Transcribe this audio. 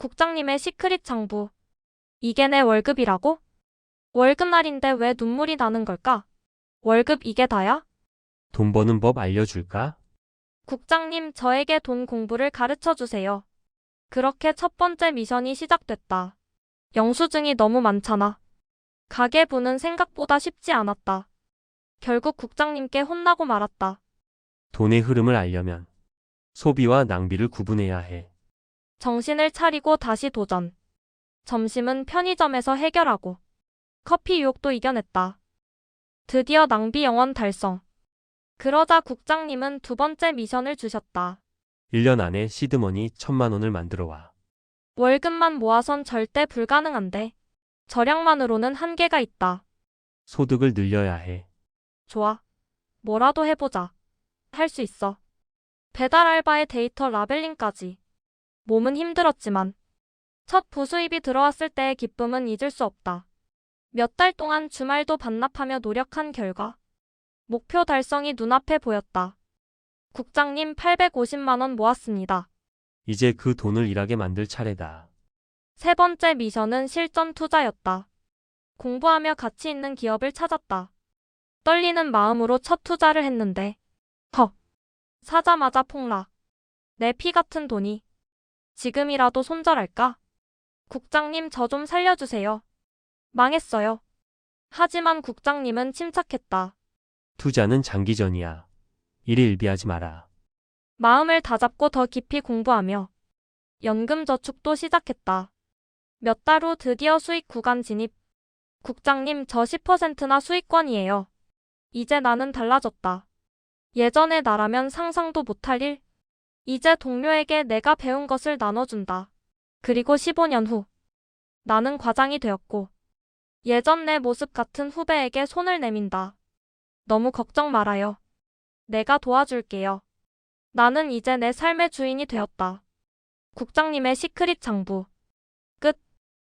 국장님의 시크릿 장부. 이게 내 월급이라고? 월급날인데 왜 눈물이 나는 걸까? 월급 이게 다야? 돈 버는 법 알려줄까? 국장님, 저에게 돈 공부를 가르쳐 주세요. 그렇게 첫 번째 미션이 시작됐다. 영수증이 너무 많잖아. 가계부는 생각보다 쉽지 않았다. 결국 국장님께 혼나고 말았다. 돈의 흐름을 알려면 소비와 낭비를 구분해야 해. 정신을 차리고 다시 도전. 점심은 편의점에서 해결하고 커피 유혹도 이겨냈다. 드디어 낭비 영원 달성. 그러자 국장님은 두 번째 미션을 주셨다. 1년 안에 시드머니 천만 원을 만들어 와. 월급만 모아선 절대 불가능한데. 절약만으로는 한계가 있다. 소득을 늘려야 해. 좋아. 뭐라도 해보자. 할 수 있어. 배달 알바의 데이터 라벨링까지. 몸은 힘들었지만 첫 부수입이 들어왔을 때의 기쁨은 잊을 수 없다. 몇 달 동안 주말도 반납하며 노력한 결과 목표 달성이 눈앞에 보였다. 국장님 850만 원 모았습니다. 이제 그 돈을 일하게 만들 차례다. 세 번째 미션은 실전 투자였다. 공부하며 가치 있는 기업을 찾았다. 떨리는 마음으로 첫 투자를 했는데, 헉! 사자마자 폭락. 내 피 같은 돈이. 지금이라도 손절할까? 국장님 저 좀 살려주세요. 망했어요. 하지만 국장님은 침착했다. 투자는 장기전이야. 일일비하지 마라. 마음을 다잡고 더 깊이 공부하며 연금 저축도 시작했다. 몇 달 후 드디어 수익 구간 진입. 국장님 저 10%나 수익권이에요. 이제 나는 달라졌다. 예전의 나라면 상상도 못할 일. 이제 동료에게 내가 배운 것을 나눠준다. 그리고 15년 후 나는 과장이 되었고 예전 내 모습 같은 후배에게 손을 내민다. 너무 걱정 말아요. 내가 도와줄게요. 나는 이제 내 삶의 주인이 되었다. 국장님의 시크릿 장부.